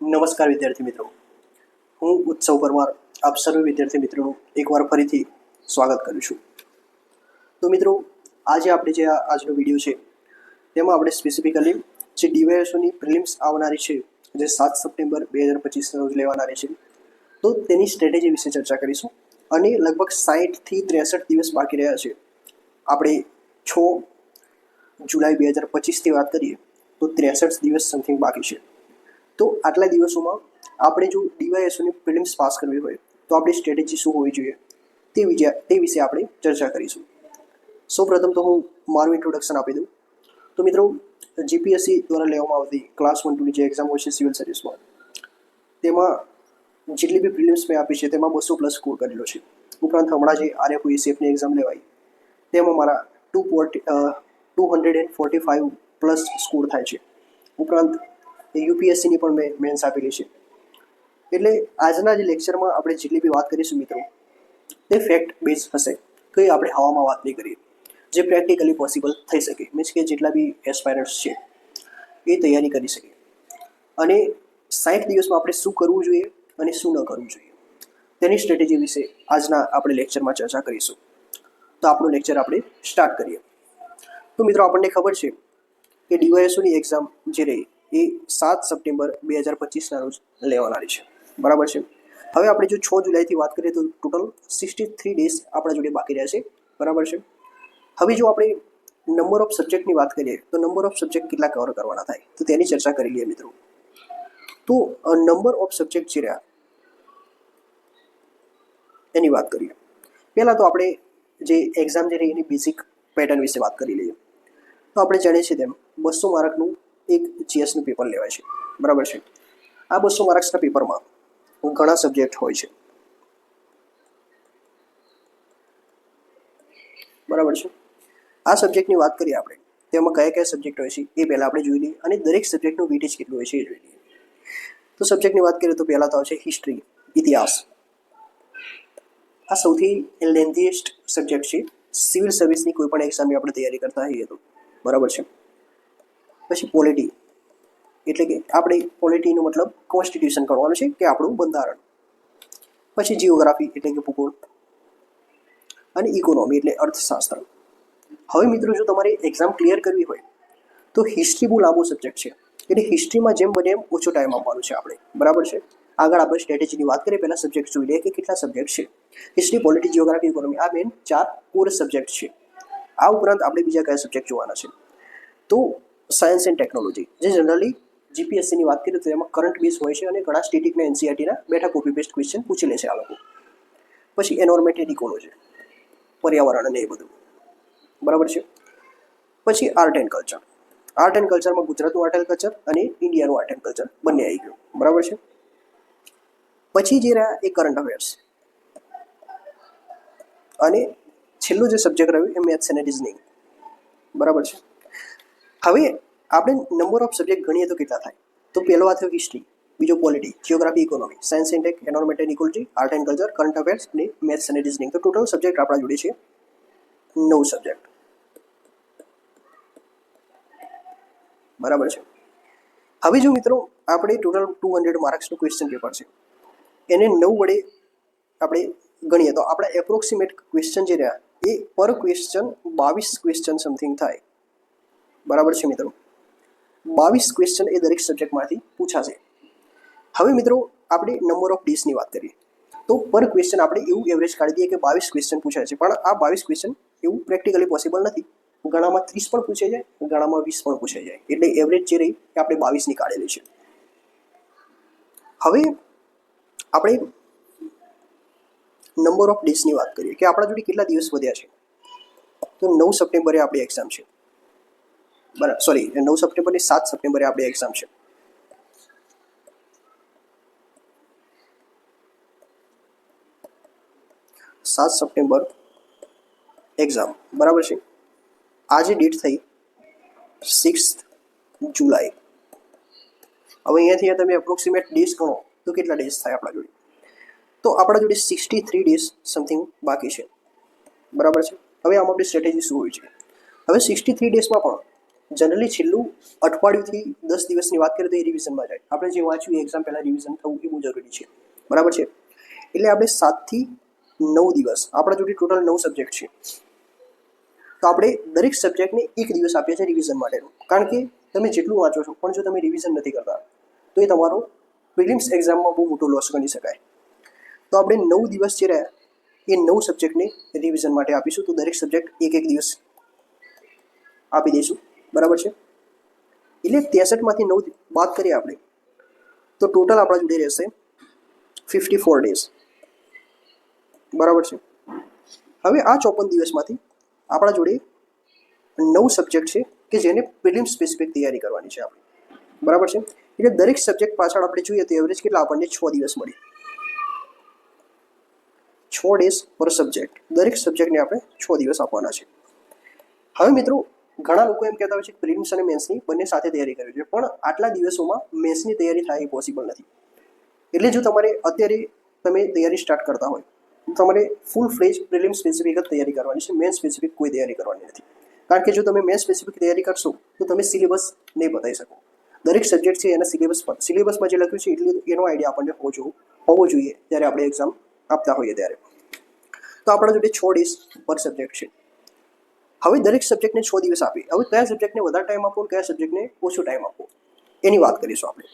નમસ્કાર વિદ્યાર્થી મિત્રો. હું ઉત્સવ પરમાર, આપ સર્વે વિદ્યાર્થી મિત્રોનું એકવાર ફરીથી સ્વાગત કરું છું. તો મિત્રો, આજે આપણે જે આજનો વીડિયો છે, તેમાં આપણે સ્પેસિફિકલી જે ડીવાયએસઓની પ્રિલિમ્સ આવનારી છે, જે સાત સપ્ટેમ્બર બે હજાર પચીસના રોજ લેવાનારી છે, તો તેની સ્ટ્રેટેજી વિશે ચર્ચા કરીશું. અને લગભગ સાહીઠથી ત્રેસઠ દિવસ બાકી રહ્યા છે. આપણે છ જુલાઈ બે હજાર પચીસથી વાત કરીએ, તો ત્રેસઠ દિવસ સમથિંગ બાકી છે. તો આટલા દિવસોમાં આપણે જો ડીવાયએસઓની પ્રિલિમ્સ પાસ કરવી હોય, તો આપણી સ્ટ્રેટેજી શું હોવી જોઈએ તે વિજય, તે વિશે આપણે ચર્ચા કરીશું. સૌપ્રથમ તો હું મારું ઇન્ટ્રોડક્શન આપી દઉં. તો મિત્રો જીપીએસસી દ્વારા લેવામાં આવતી ક્લાસ વન ટુની જે એક્ઝામ હોય છે સિવિલ સર્વિસમાં તેમાં જેટલી બી પ્રિલિમ્સ મેં આપી છે તેમાં બસો પ્લસ સ્કોર કરેલો છે. ઉપરાંત હમણાં જે આરએફઓઈ સેફની એક્ઝામ લેવાઈ, તેમાં મારા two forty two hundred and forty five plus score થાય છે. ઉપરાંત યુપીએસસીની પણ મેં મેન્સ આપેલી છે. એટલે આજના જે લેક્ચરમાં આપણે જેટલી બી વાત કરીશું મિત્રો તે ફેક્ટ બેઝ હશે. કંઈ આપણે હવામાં વાત નહીં કરીએ. જે પ્રેક્ટિકલી પોસિબલ થઈ શકે. મીન્સ કે જેટલા બી એસ્પાયરન્ટ્સ છે, એ તૈયારી કરી શકે. અને સાઠ દિવસમાં આપણે શું કરવું જોઈએ અને શું ન કરવું જોઈએ. તેની સ્ટ્રેટેજી વિશે આજના આપણે લેક્ચરમાં ચર્ચા કરીશું. તો આપણું લેક્ચર આપણે સ્ટાર્ટ કરીએ. તો મિત્રો, આપણને ખબર છે કે ડીવાયએસઓની એક્ઝામ જે રહી એ સાત સપ્ટેમ્બર બે હજાર પચીસના રોજ લેવાનારી છે. બરાબર છે? હવે આપણે જો છ જુલાઈથી વાત કરીએ તો ટોટલ સિક્સટી થ્રી ડેઝ આપણા જોડે બાકી રહ્યા છે. બરાબર છે? હવે જો આપણે નંબર ઓફ સબ્જેક્ટની વાત કરીએ તો નંબર ઓફ સબ્જેક્ટ કેટલા કવર કરવાના થાય? તો તેની ચર્ચા કરી લઈએ મિત્રો. તો નંબર ઓફ સબ્જેક્ટ જે રહ્યા. એની વાત કરીએ. પહેલાં તો આપણે જે એક્ઝામ જે રહી એની બેઝિક પેટર્ન વિશે વાત કરી લઈએ. તો આપણે જાણીએ છીએ તેમ, બસો માર્કનું એક જીએસનું પેપર લેવાય છે. બરાબર છે? આ બસો માર્ક્સના પેપરમાં ઘણા સબ્જેક્ટ હોય છે. બરાબર છે? આ સબ્જેક્ટની વાત કરીએ આપણે. તેમાં કયા કયા સબ્જેક્ટ હોય છે એ પહેલાં આપણે જોઈ લઈએ અને દરેક સબ્જેક્ટનું વેટેજ કેટલું હોય છે એ જોઈ લઈએ. તો સબ્જેક્ટની વાત કરીએ તો પહેલાં તો આવશે હિસ્ટ્રી ઇતિહાસ. આ સૌથી લેન્થીએસ્ટ સબ્જેક્ટ છે. સિવિલ સર્વિસની કોઈ પણ એક્ઝામની આપણે તૈયારી કરતા હોઈએ તો. બરાબર છે? પછી પોલિટી એટલે કે આપણે પોલિટીનો મતલબ કોન્સ્ટિટ્યુશન કરવાનું છે કે આપણું બંધારણ. પછી જીઓગ્રાફી એટલે કે ભૂગોળ અને ઇકોનોમી એટલે અર્થશાસ્ત્ર. હવે મિત્રો જો તમારે એક્ઝામ ક્લિયર કરવી હોય, તો હિસ્ટ્રી બહુ લાંબો સબ્જેક્ટ છે. એટલે હિસ્ટ્રીમાં જેમ બને એમ ઓછો ટાઈમ આપવાનો છે આપણે. બરાબર છે? આગળ આપણે સ્ટ્રેટેજીની વાત કરીએ, પહેલાં સબ્જેક્ટ જોઈ લઈએ કે કેટલા સબ્જેક્ટ છે. હિસ્ટ્રી પોલિટી જીઓગ્રાફી ઇકોનોમી આ મેન ચાર કોર સબ્જેક્ટ છે. આ ઉપરાંત આપણે બીજા કયા સબ્જેક્ટ જોવાના છે? તો સાયન્સ એન્ડ ટેકનોલોજી જે જનરલી જીપીએસસીની વાત કરીએ તો એમાં કરંટ બેઝ હોય છે અને ઘણા સ્ટેટિકના એનસીઆરટીના બેઠા કોપી પેસ્ટ ક્વેશ્ચન પૂછી લે છે આ લોકો. પછી એન્વાયરમેન્ટ ઇકોલોજી પર્યાવરણ અને એ બધું. બરાબર છે? પછી art and culture art and કલ્ચરમાં ગુજરાતનું આર્ટ એન્ડ કલ્ચર અને ઇન્ડિયાનું આર્ટ એન્ડ કલ્ચર બંને આવી ગયું. બરાબર છે? પછી જે રહ્યા એ કરંટ અફેર્સ અને છેલ્લું જે સબ્જેક્ટ રહ્યું એ મેથ્સ એન્ડ રિઝનિંગ બરાબર છે? હવે આપણે નંબર ઓફ સબ્જેક્ટ ગણીએ તો કેટલા થાય? તો પહેલો આ થયો હિસ્ટ્રી બીજો polity geography economy science and tech environment and ecology art and culture current affairs અને મેથ્સ અને રિઝનિંગ તો ટોટલ સબ્જેક્ટ આપણા જોડે છે નવ સબ્જેક્ટ બરાબર છે? હવે જો મિત્રો, આપણે ટોટલ ટુ હંડ્રેડ માર્ક્સનું ક્વેશ્ચન પેપર છે. એને નવ વડે આપણે ગણીએ તો આપણા એપ્રોક્સિમેટ ક્વેશ્ચન જે રહ્યા, એ પર ક્વેશ્ચન બાવીસ ક્વેશ્ચન સમથિંગ થાય. બરાબર છે મિત્રો? બાવીસ ક્વેશ્ચન એ દરેક સબ્જેક્ટમાંથી પૂછાશે. હવે મિત્રો, આપણે નંબર ઓફ ડેઝની વાત કરીએ. તો પર ક્વેશ્ચન આપણે એવું એવરેજ કાઢી દઈએ કે બાવીસ ક્વેશ્ચન પૂછાય છે. પણ આ બાવીસ ક્વેશ્ચન એવું પ્રેક્ટિકલી પોસિબલ નથી. ઘણામાં ત્રીસ પણ પૂછાઈ જાય ઘણામાં વીસ પણ પૂછાઈ જાય. એટલે એવરેજ જે રહી એ આપણે બાવીસની કાઢેલી છે. હવે આપણે નંબર ઓફ ડેઝની વાત કરીએ કે આપણા જોડે કેટલા દિવસ વધ્યા છે? તો નવ સપ્ટેમ્બરે આપણી એક્ઝામ છે. બરાબર સોરી નવ સપ્ટેમ્બરની સાત સપ્ટેમ્બરે આપણી એક્ઝામ છે. સાત સપ્ટેમ્બર એક્ઝામ બરાબર છે? આજે ડેટ થઈ સિક્સ જુલાઈ. હવે અહીંયાથી તમે એપ્રોક્સિમેટ ડેઝ ગણો, તો કેટલા ડેઝ થાય આપણા જોડે? તો આપણા જોડે સિક્સટી થ્રી ડેઝ સમથિંગ બાકી છે. બરાબર છે? હવે આમાં આપણી સ્ટ્રેટેજી શું હોય છે? હવે સિક્સટી થ્રી ડેઝમાં પણ જનરલી છેલ્લું અઠવાડિયુંથી દસ દિવસની વાત કરીએ તો એ રિવિઝનમાં જાય. આપણે જે વાંચ્યું એ એક્ઝામ પહેલાં રિવિઝન થવું એ બહુ જરૂરી છે. બરાબર છે? એટલે આપણે સાતથી નવ દિવસ, આપણા જોડે ટોટલ નવ સબ્જેક્ટ છે. તો આપણે દરેક સબ્જેક્ટને એક દિવસ આપીએ છીએ રિવિઝન માટેનું. કારણ કે તમે જેટલું વાંચો છો, પણ જો તમે રિવિઝન નથી કરતા, તો એ તમારો પ્રિલિમ્સ એક્ઝામમાં બહુ મોટો લોસ ગણી શકાય. તો આપણે નવ દિવસ જે રહ્યા, એ નવ સબ્જેક્ટને રિવિઝન માટે આપીશું. તો દરેક સબ્જેક્ટ એક એક દિવસ આપી દઈશું. બરાબર છે? એટલે ત્રેસઠમાંથી નવ બાદ કરીએ આપણે. તો ટોટલ આપણા જોડે રહેશે ફિફ્ટી ફોર ડેઝ બરાબર છે? હવે આ ચોપન દિવસમાંથી આપણા જોડે નવ સબ્જેક્ટ છે કે જેને પ્રિલિમ સ્પેસિફિક તૈયારી કરવાની છે આપણે. બરાબર છે? એટલે દરેક સબ્જેક્ટ પાછળ આપણે જોઈએ તો એવરેજ કેટલા આપણને છ દિવસ મળે. છ ડેઝ પર સબ્જેક્ટ દરેક સબ્જેક્ટને આપણે છ દિવસ આપવાના છે. હવે મિત્રો ઘણા લોકો એમ કહેતા હોય છે કે પ્રિલિમ્સ અને મેન્સની બંને સાથે તૈયારી કરવી જોઈએ, પણ આટલા દિવસોમાં મેન્સની તૈયારી થાય એ પોસિબલ નથી. એટલે જો તમારે અત્યારે તમે તૈયારી સ્ટાર્ટ કરતા હોય, તો તમારે ફૂલ ફ્લેજ પ્રિલિમ સ્પેસિફિક જ તૈયારી કરવાની છે મેન સ્પેસિફિક કોઈ તૈયારી કરવાની નથી. કારણ કે જો તમે મેન સ્પેસિફિક તૈયારી કરશો, તો તમે સિલેબસ નહીં બતાવી શકો. દરેક સબ્જેક્ટ છે એના સિલેબસ પર. સિલેબસમાં જે લખ્યું છે, એટલે એનો આઈડિયા આપણને હોવો જોઈએ હોવો જોઈએ, જ્યારે આપણે એક્ઝામ આપતા હોઈએ ત્યારે. તો આપણા જોડે છ ડેઝ પર સબ્જેક્ટ છે. હવે દરેક સબ્જેક્ટને છ દિવસ આપી હવે કયા સબ્જેક્ટને વધારે ટાઈમ આપો કયા સબ્જેક્ટને ઓછો ટાઈમ આપો? એની વાત કરીશું આપણે.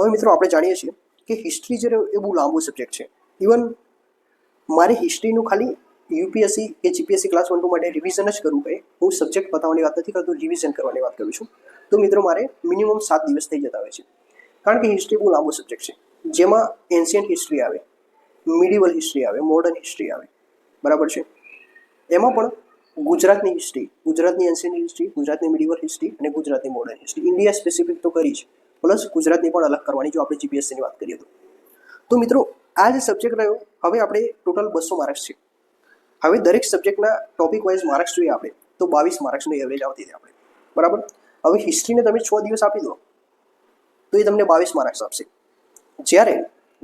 હવે મિત્રો આપણે જાણીએ છીએ કે હિસ્ટ્રી જે એ બહુ લાંબો સબ્જેક્ટ છે. ઇવન મારે હિસ્ટ્રીનું ખાલી યુપીએસસી કે જીપીએસસી ક્લાસ વન ટુ માટે રિવિઝન જ કરવું પડે. હું સબ્જેક્ટ બતાવવાની વાત નથી કરતો રિવિઝન કરવાની વાત કરું છું. તો મિત્રો મારે મિનિમમ સાત દિવસ થઈ જતા હોય છે. કારણ કે હિસ્ટ્રી બહુ લાંબો સબ્જેક્ટ છે. જેમાં એન્શિયન્ટ હિસ્ટ્રી આવે મિડિવલ હિસ્ટ્રી આવે મોડર્ન હિસ્ટ્રી આવે. બરાબર છે. એમાં પણ ગુજરાતની હિસ્ટ્રી ગુજરાતની એન્શિયન્ટ હિસ્ટ્રી ગુજરાતની મિડિવલ હિસ્ટ્રી અને ગુજરાતની મોડર્ન હિસ્ટ્રી ઇન્ડિયા સ્પેસિફિક તો કરી છે પ્લસ ગુજરાતની પણ અલગ કરવાની, જો આપણે જીપીએસસીની વાત કરીએ તો. તો મિત્રો, આ જે સબ્જેક્ટ રહ્યો, હવે આપણે ટોટલ બસો માર્ક્સ છે. હવે દરેક સબ્જેક્ટના ટોપિક વાઇઝ માર્ક્સ જોઈએ આપણે, તો બાવીસ માર્ક્સનું એવરેજ આવતી હતી આપણે. બરાબર? હવે હિસ્ટ્રીને તમે છ દિવસ આપી દો, તો એ તમને બાવીસ માર્ક્સ આપશે. જ્યારે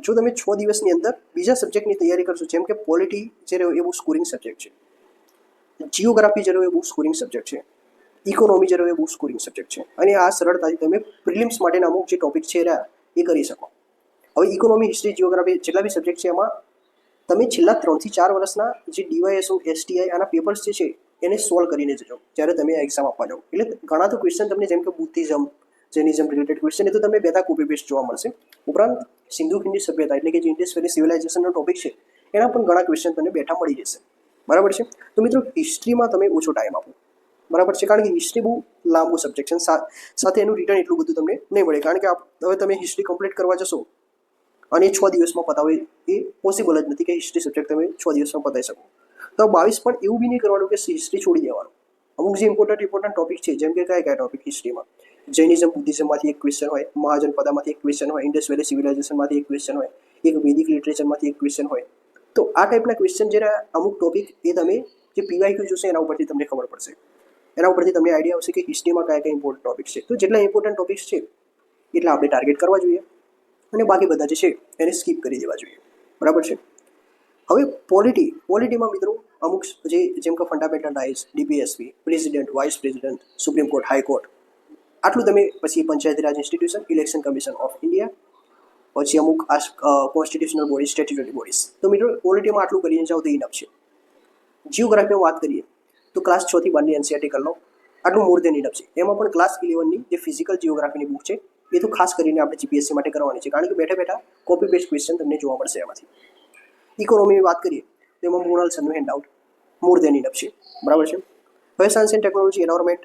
જો તમે છ દિવસની અંદર બીજા સબ્જેક્ટની તૈયારી કરશો, જેમ કે પોલિટી જે રહ્યો એ બહુ સ્કોરિંગ સબ્જેક્ટ છે. જીઓગ્રાફી જે રહ્યો એ બહુ સ્કોરિંગ સબ્જેક્ટ છે. ઇકોનોમી જે રહ્યો એ બહુ સ્કોરિંગ સબ્જેક્ટ છે. અને આ સરળતાથી તમે પ્રિલિમ્સ માટેના અમુક જે ટોપિક છે રહ્યા, એ કરી શકો. હવે ઇકોનોમી હિસ્ટ્રી જીઓગ્રાફી જેટલા બી સબ્જેક્ટ છે એમાં, તમે છેલ્લા ત્રણથી ચાર વર્ષના જે ડીવાયએસઓ એસટીઆઈ આના પેપર્સ જે છે, એને સોલ્વ કરીને જજો. જ્યારે તમે એક્ઝામ આપવા જાઓ. એટલે ઘણા તો ક્વેશ્ચન તમને જેમ કે બુદ્ધિઝમ જેનિઝમ રિલેટેડ ક્વેશ્ચન એ તો તમને બધા કોપી પેસ્ટ જોવા મળશે. ઉપરાંત, સિંધુ ખીંડી સભ્યતા એટલે કે જે ઇન્ડસ વેલી સિવિલાઇઝેશનનો ટોપિક છે, એના પણ ઘણા ક્વેશ્ચન તમને બેઠા મળી જશે. બરાબર છે? તો મિત્રો હિસ્ટ્રીમાં તમે ઓછો ટાઈમ આપો. બરાબર છે? કારણ કે હિસ્ટ્રી બહુ લાંબુ સબ્જેક્ટ છે સાથે એનું રિટર્ન એટલું બધું તમને નહીં મળે. કારણ કે હવે તમે હિસ્ટ્રી કમ્પ્લીટ કરવા જશો અને છ દિવસમાં પતાવે, એ પોસિબલ જ નથી કે હિસ્ટ્રી સબ્જેક્ટ તમે છ દિવસમાં પતાવી શકો. તો બાવીસ પણ એવું બી નહીં કરવાનું કે હિસ્ટ્રી છોડી દેવાનું. અમુક જે ઇમ્પોર્ટન્ટ ઇમ્પોર્ટન્ટ ટોપિક છે, જેમ કે કયા કયા ટોપિક હિસ્ટ્રીમાં જૈનિઝમ, બુદ્ધિઝમમાંથી એક ક્વેશ્ચન હોય મહાજન પદામાંથી એક ક્વેશ્ચન હોય ઇન્ડસ વેલી સિવિલાઇઝેશનમાંથી એક ક્વેશ્ચન હોય, એક વૈદિક લિટરેચરમાંથી એક ક્વેશ્ચન હોય. તો આ ટાઈપના ક્વેશ્ચન જેના અમુક ટોપિક એ તમે જે પીવાયક્યુ જોશે એના ઉપરથી તમને ખબર પડશે. એના ઉપરથી તમને આઈડિયા આવશે કે હિસ્ટ્રીમાં કયા કયા ઇમ્પોર્ટન્ટ ટોપિક છે. તો જેટલા ઇમ્પોર્ટન્ટ ટોપિક્સ છે, એટલા આપણે ટાર્ગેટ કરવા જોઈએ અને બાકી બધા જે છે, એને સ્કીપ કરી દેવા જોઈએ. બરાબર છે? હવે પોલિટી પોલિટીમાં મિત્રો અમુક જે, જેમ કે fundamental rights DPSP president vice president supreme court high court આટલું તમે પછી panchayati raj institution election commission of India પછી અમુક કોન્સ્ટિટ્યુશનલ બોડી સ્ટેચ્યુટરી બોડીઝ તો મિત્રો પોલિટીમાં આટલું કરીને જાઓ તો ઇનફ છે. જીઓગ્રાફીમાં વાત કરીએ, તો ક્લાસ છ થી બારની એનસીઆરટી કરી આટલું મોર દેન ઇનફ છે. એમાં પણ ક્લાસ ઇલેવનની જે ફિઝિકલ જીઓગ્રાફીની બુક છે, એ તો ખાસ કરીને આપણે જીપીએસસી માટે કરવાની છે. કારણ કે બેઠા બેઠા કોપી પેસ્ટ ક્વેશ્ચન તમને જોવા મળશે એમાંથી. ઇકોનોમીની વાત કરીએ, તો એમાં moral સનનું hand out more than enough છે. બરાબર છે? હવે સાયન્સ એન્ડ ટેકનોલોજી એન્વાયરમેન્ટ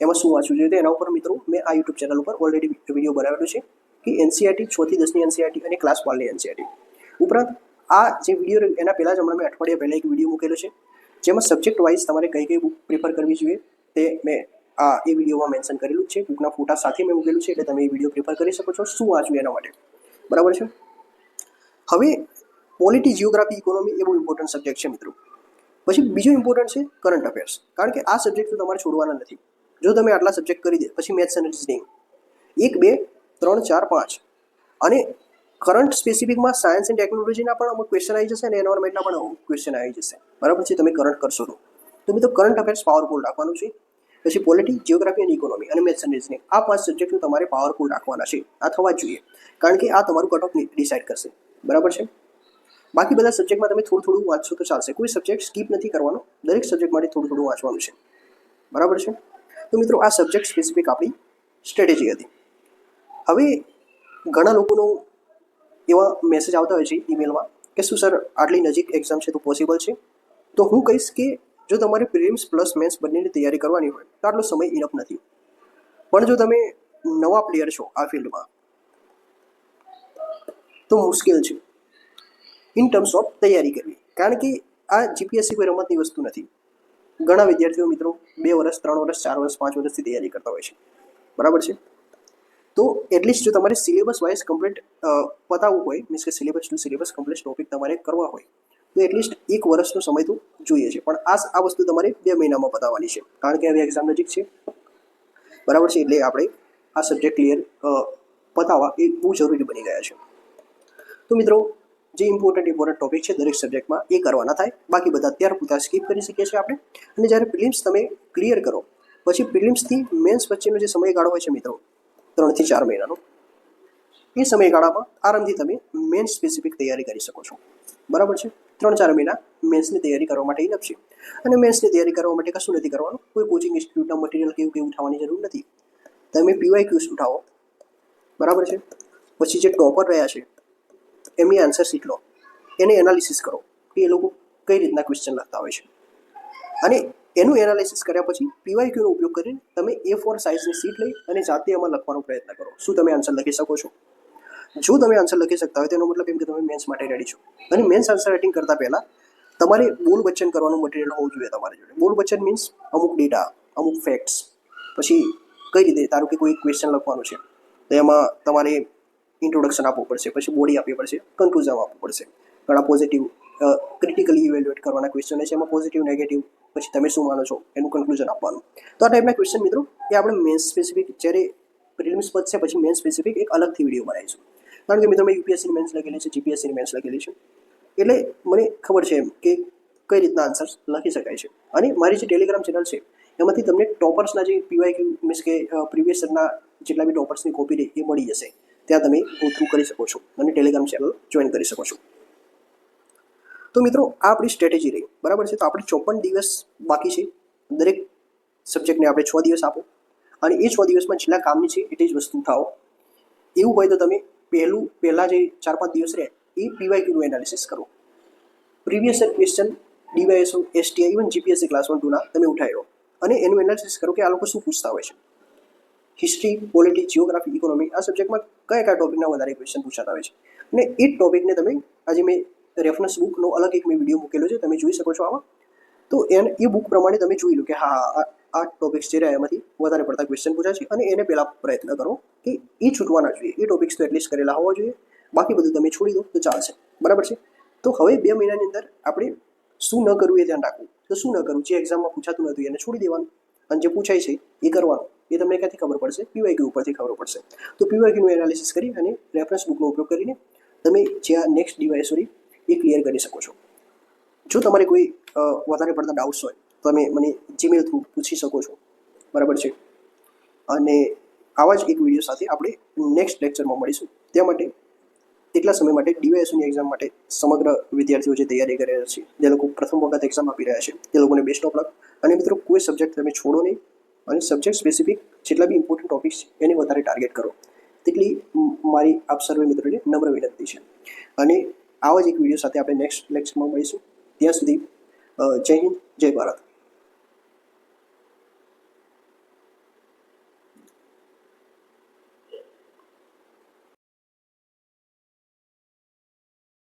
એમાં શું વાંચવું જોઈએ એના ઉપર મિત્રો મેં આ યુટ્યુબ ચેનલ ઉપર ઓલરેડી વીડિયો બનાવેલો છે કે એનસીઆરટી છ થી દસની એનસીઆરટી અને ક્લાસ બારની એનસીઆરટી ઉપરાંત આ જે વીડિયો એના પહેલાં જ હમણાં મેં અઠવાડિયા પહેલાં એક વીડિયો મૂકેલો છે, જેમાં સબ્જેક્ટ વાઇઝ તમારે કઈ કઈ બુક પ્રિફર કરવી જોઈએ તે મેં આ એ વિડીયોમાં મેન્શન કરેલું છે. બુકના ફોટા સાથે મેં મૂકેલું છે, એટલે તમે એ વીડિયો પ્રિફર કરી શકો છો. શું વાંચવું એના માટે? બરાબર છે? હવે પોલિટી જિયોગ્રાફી ઇકોનોમી એ બહુ ઇમ્પોર્ટન્ટ સબ્જેક્ટ છે મિત્રો. પછી બીજો ઇમ્પોર્ટન્ટ છે કરંટ અફેર્સ કારણ કે આ સબ્જેક્ટ તો તમારે છોડવાના નથી. જો તમે આટલા સબ્જેક્ટ કરી દે, પછી મેથ્સ અને રિઝનિંગ એક, બે, ત્રણ, ચાર, પાંચ. અને કરંટ સ્પેસિફિકમાં સાયન્સ એન્ડ ટેકનોલોજીના પણ અમુક ક્વેશ્ચન આવી જશે અને એન્વાયરમેન્ટના પણ અમુક ક્વેશ્ચન આવી જશે. બરાબર છે? તમે કરંટ કરશો તો. તો મિત્રો કરંટ અફેર્સ પાવરફુલ રાખવાનું છે. પછી પોલિટિક્સ જિયોગ્રાફી અને ઇકોનોમી અને મેથ્સ અને રિઝનિંગ આ પાંચ સબ્જેક્ટનું તમારે પાવરફુલ રાખવાના છે. આ થવા જોઈએ. કારણ કે આ તમારું કટ ઓફ ડિસાઇડ કરશે. બરાબર છે? બાકી બધા સબ્જેક્ટમાં તમે થોડું થોડું વાંચશો તો ચાલશે. કોઈ સબ્જેક્ટ સ્કીપ નથી કરવાનો. દરેક સબ્જેક્ટ માટે થોડું થોડું વાંચવાનું છે. બરાબર છે? તો મિત્રો આ સબ્જેક્ટ સ્પેસિફિક આપણી સ્ટ્રેટેજી હતી. હવે ઘણા લોકોનો એવા મેસેજ આવતા હોય છે ઈમેલમાં કે શું સર આટલી નજીક એક્ઝામ છે તો પોસિબલ છે? તો હું કહીશ કે જો તમારે પ્રિલિમ્સ પ્લસ મેન્સ બંનેની તૈયારી કરવાની હોય તો આટલો સમય ઇનફ નથી. પણ જો તમે નવા પ્લેયર છો આ ફિલ્ડમાં તો મુશ્કેલ છે. ઇન ટર્મ્સ ઓફ તૈયારી કરવી. કારણ કે આ જીપીએસસી કોઈ રમતની વસ્તુ નથી. ઘણા વિદ્યાર્થીઓ મિત્રો બે વર્ષ, ત્રણ વર્ષ, ચાર વર્ષ, પાંચ વર્ષથી તૈયારી કરતા હોય છે. બરાબર છે? તો એટલીસ્ટ જો તમારે સિલેબસ વાઇઝ કમ્પ્લીટ પતાવવું હોય મીન્સ કે syllabus to syllabus complete topic તમારે કરવા હોય, તો એટલીસ્ટ એક વર્ષનો સમય તો જોઈએ છે. પણ આ આ વસ્તુ તમારે બે મહિનામાં પતાવવાની છે. કારણ કે હવે એક્ઝામ નજીક છે. બરાબર છે? એટલે આપણે આ સબ્જેક્ટ ક્લિયર પતાવવા એ બહુ જરૂરી બની ગયા છે. તો મિત્રો જે ઇમ્પોર્ટન્ટ ઇમ્પોર્ટન્ટ ટોપિક છે, દરેક સબ્જેક્ટમાં એ કરવાના થાય. બાકી બધા અત્યાર પૂરતા સ્કીપ કરી શકીએ છીએ આપણે. અને જ્યારે પ્રિલિમ્સ તમે ક્લિયર કરો, પછી પ્રિલિમ્સથી મેન્સ વચ્ચેનો જે સમયગાળો હોય છે મિત્રો ત્રણથી ચાર મહિનાનો, એ સમયગાળામાં આરામથી તમે મેન્સ સ્પેસિફિક તૈયારી કરી શકો છો. બરાબર છે? ત્રણ ચાર મહિના મેન્સની તૈયારી કરવા માટે ઇનફ છે. અને મેન્સની તૈયારી કરવા માટે કશું નથી કરવાનું. કોઈ કોચિંગ ઇન્સ્ટિટ્યૂટના મટીરિયલ કેવું કેવું ઉઠાવવાની જરૂર નથી. તમે પીવાય ક્યુઝ ઉઠાવો. બરાબર છે? પછી જે ટોપર રહ્યા છે એમની આન્સર શીટ લો. એને એનાલિસિસ કરો. કે એ લોકો કઈ રીતના ક્વેશ્ચન લખતા હોય છે. અને એનું એનાલિસિસ કર્યા પછી પીવાય ક્યુનો ઉપયોગ કરીને તમે એ ફોર સાઇઝની સીટ લઈ અને જાતે એમાં લખવાનો પ્રયત્ન કરો. શું તમે આન્સર લખી શકો છો? જો તમે આન્સર લખી શકતા હોય, તેનો મતલબ એમ કે તમે મેન્સ માટે રેડી છો. અને મેન્સ આન્સર રાઇટિંગ કરતાં પહેલાં તમારે બોલ વચન કરવાનું મટીરિયલ હોવું જોઈએ તમારી જોડે. બોલ વચન મીન્સ અમુક ડેટા અમુક ફેક્ટ્સ પછી કઈ રીતે? ધારો કે કોઈ ક્વેશ્ચન લખવાનું છે. તો એમાં તમારે ઇન્ટ્રોડક્શન આપવું પડશે, પછી બોડી આપવી પડશે કન્ક્લુઝન આપવું પડશે. ઘણા પોઝિટિવ ક્રિટિકલી ઇવેલ્યુએટ કરવાના ક્વેશ્ચન છે, એમાં પોઝિટિવ નેગેટિવ પછી તમે શું માનો છો, એનું કન્ક્લુઝન આપવાનું. તો આ ટાઈપના ક્વેશ્ચન મિત્રો, એ આપણે મેન્સ સ્પેસિફિક જ્યારે પ્રિલિમ્સ છે પછી મેન સ્પેસિફિક એક અલગથી વીડિયો બનાવીશું. કારણ કે મિત્રો, મેં યુપીએસસી મેન્સ લખેલી છે જીપીએસસી મેન્સ લખેલી છે. એટલે મને ખબર છે એમ કે કઈ રીતના આન્સર્સ લખી શકાય છે. અને મારી જે ટેલિગ્રામ ચેનલ છે, એમાંથી તમને ટોપર્સના જે પીવાય મીન્સ કે પ્રિવિયસ યરના જેટલા બી ટોપર્સની કોપી રહી એ મળી જશે. ત્યાં તમે ગો થ્રુ કરી શકો છો અને ટેલિગ્રામ ચેનલ જોઈન કરી શકો છો. તો મિત્રો, આ આપણી સ્ટ્રેટેજી રહી. બરાબર છે? તો આપણે ચોપન દિવસ બાકી છે. દરેક સબ્જેક્ટને આપણે છ દિવસ આપો. અને એ છ દિવસમાં જેટલા કામની છે, એટલી જ વસ્તુ થાઓ. એવું હોય તો તમે પહેલું, પહેલાં જે ચાર પાંચ દિવસ રહે, એ પીવાય ક્યુનું એનાલિસિસ કરો. Previous question DYSO STI even GPSC class one ટુના તમે ઉઠાવ્યો અને એનું એનાલિસિસ કરો કે આ લોકો શું પૂછતા હોય છે. હિસ્ટ્રી પોલિટિક્સ જિયોગ્રાફી ઇકોનોમી આ સબ્જેક્ટમાં કયા કયા ટોપિકના વધારે ક્વેશ્ચન પૂછાતા હોય છે. અને એ ટોપિકને તમે આજે મેં રેફરન્સ બુકનો અલગ એક મેં વીડિયો મૂકેલો છે, તમે જોઈ શકો છો આમાં. તો એને, એ બુક પ્રમાણે તમે જોઈ લો કે હા આ ટોપિક્સ જે રહ્યા એમાંથી વધારે પડતા ક્વેશ્ચન પૂછાય છે અને એને પહેલાં પ્રયત્ન કરો કે એ છૂટવાના જોઈએ. એ ટોપિક્સ તો એટલીસ્ટ કરેલા હોવા જોઈએ. બાકી બધું તમે છોડી દો તો ચાલશે. બરાબર છે? તો હવે બે મહિનાની અંદર આપણે શું ન કરવું એ ધ્યાન રાખવું. તો શું ન કરવું? જે એક્ઝામમાં પૂછાતું નથી એને છોડી દેવાનું. અને જે પૂછાય છે એ કરવાનું. એ તમને ક્યાંથી ખબર પડશે? પીવાયક્યુ ઉપરથી ખબર પડશે. તો પીવાયક્યુનું એનાલિસિસ કરી અને રેફરન્સ બુકનો ઉપયોગ કરીને તમે જ્યાં નેક્સ્ટ ડિવાઇસ સુધી એ ક્લિયર કરી શકો છો. જો તમારે કોઈ વધારે પડતા ડાઉટ્સ હોય તમે મને જીમેલ થ્રુ પૂછી શકો છો. બરાબર છે? અને આવા જ એક વીડિયો સાથે આપણે નેક્સ્ટ લેક્ચરમાં મળીશું. ત્યાં માટે એટલા સમય માટે ડીવાયએસઓની એક્ઝામ માટે સમગ્ર વિદ્યાર્થીઓ જે તૈયારી કરી રહ્યા છે, જે લોકો પ્રથમ વખત એક્ઝામ આપી રહ્યા છે તે લોકોને બેસ્ટ ઓફ લક અને મિત્રો, કોઈ સબ્જેક્ટ તમે છોડો નહીં. અને સબ્જેક્ટ સ્પેસિફિક જેટલા બી ઇમ્પોર્ટન્ટ ટોપિક્સ છે, એને વધારે ટાર્ગેટ કરો. તેટલી મારી આપ સર્વે મિત્રોને નમ્ર વિનંતી છે. અને આવા જ એક વીડિયો સાથે આપણે નેક્સ્ટ લેક્ચરમાં મળીશું. ત્યાં સુધી જય હિન્દ, જય ભારત.